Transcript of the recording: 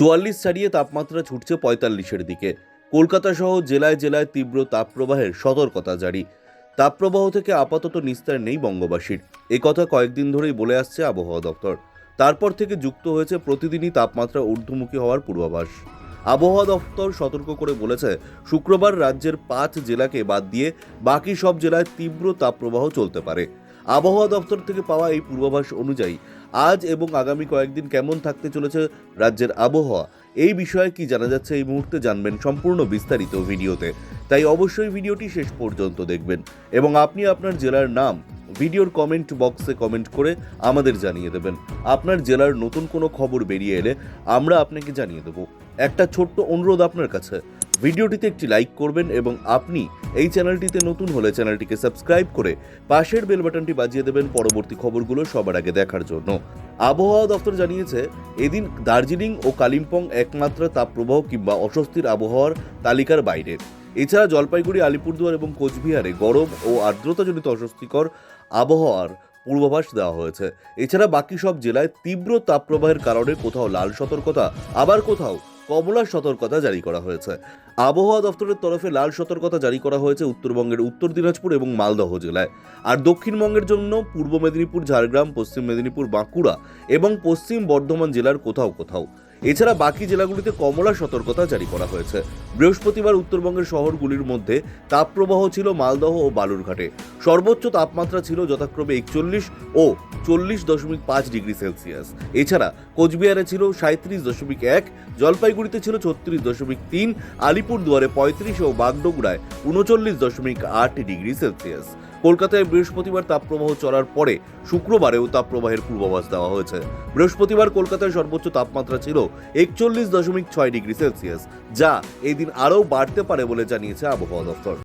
চুয়াল্লিশ ছাড়িয়ে তাপমাত্রা ছুটছে পঁয়তাল্লিশের দিকে। কলকাতা সহ জেলায় জেলায় তীব্র তাপপ্রবাহের সতর্কতা জারি। তাপপ্রবাহ থেকে আপাতত নিস্তার নেই বঙ্গবাসীর। একথা কয়েকদিন ধরেই বলে আসছে আবহাওয়া দপ্তর। তারপর থেকে যুক্ত হয়েছে প্রতিদিনই তাপমাত্রা ঊর্ধ্বমুখী হওয়ার পূর্বাভাস। আবহাওয়া দপ্তর সতর্ক করে বলেছে, শুক্রবার রাজ্যের পাঁচ জেলাকে বাদ দিয়ে বাকি সব জেলায় তীব্র তাপপ্রবাহ চলতে পারে। আবহাওয়া দপ্তর থেকে পাওয়া এই পূর্বাভাস অনুযায়ী আজ এবং আগামী কয়েকদিন কেমন থাকতে চলেছে রাজ্যের আবহাওয়া? এই বিষয়ে কি জানা যাচ্ছে এই মুহূর্তে জানবেন সম্পূর্ণ বিস্তারিত ভিডিওতে। তাই অবশ্যই ভিডিওটি শেষ পর্যন্ত দেখবেন এবং আপনি আপনার জেলার নাম ভিডিওর কমেন্ট বক্সে কমেন্ট করে আমাদের জানিয়ে দেবেন। আপনার জেলার নতুন কোনো খবর বেরিয়ে এলে আমরা আপনাকে জানিয়ে দেব। একটা ছোট্ট অনুরোধ আপনার কাছে। ভিডিওটিতে একটি লাইক করবেন এবং আপনি এই চ্যানেলটিতে নতুন হলে চ্যানেলটিকে সাবস্ক্রাইব করে পাশের বেল বাটনটি বাজিয়ে দেবেন পরবর্তী খবরগুলো সবার আগে দেখার জন্য। আবহাওয়া দপ্তর জানিয়েছে, এদিন দার্জিলিং ও কালিম্পং একমাত্র তাপপ্রবাহ কিংবা অস্বস্তির আবহাওয়ার তালিকার বাইরে। এছাড়া জলপাইগুড়ি, আলিপুরদুয়ার এবং কোচবিহারে গরম ও আর্দ্রতাজনিত অস্বস্তিকর আবহাওয়ার পূর্বাভাস দেওয়া হয়েছে। এছাড়া বাকি সব জেলায় তীব্র তাপপ্রবাহের কারণে কোথাও লাল সতর্কতা, আবার কোথাও কমলা সতর্কতা জারি করা হয়েছে। আবহাওয়া দপ্তরের তরফে লাল সতর্কতা জারি করা হয়েছে উত্তরবঙ্গের উত্তর দিনাজপুর এবং মালদহ জেলায়। আর দক্ষিণবঙ্গের জন্য পূর্ব মেদিনীপুর, ঝাড়গ্রাম, পশ্চিম মেদিনীপুর, বাঁকুড়া এবং পশ্চিম বর্ধমান জেলার কোথাও কোথাও। এছাড়া বাকি জেলাগুলিতে কমলা সতর্কতা জারি করা হয়েছে। বৃহস্পতিবার উত্তরবঙ্গের শহরগুলির মধ্যে তাপপ্রবাহ ছিল মালদহ ও বালুরঘাটে। সর্বোচ্চ তাপমাত্রা ছিল যথাক্রমে একচল্লিশ ও চল্লিশ দশমিক পাঁচ ডিগ্রি সেলসিয়াস। এছাড়া কোচবিহারে ছিল সাঁত্রিশ দশমিক এক, জলপাইগুড়িতে ছিল ছত্রিশ দশমিক তিন, আলিপুরদুয়ারে পঁয়ত্রিশ ও বাগডোগরায় উনচল্লিশ দশমিক আট ডিগ্রি সেলসিয়াস। কলকাতায় বৃহস্পতিবার তাপপ্রবাহ চলার পরে শুক্রবারেও তাপপ্রবাহের পূর্বাভাস দেওয়া হয়েছে। বৃহস্পতিবার কলকাতায় সর্বোচ্চ তাপমাত্রা ছিল একচল্লিশ দশমিক ছয় ডিগ্রি সেলসিয়াস, যা এদিন দিন আরও বাড়তে পারে বলে জানিয়েছে আবহাওয়া দপ্তর।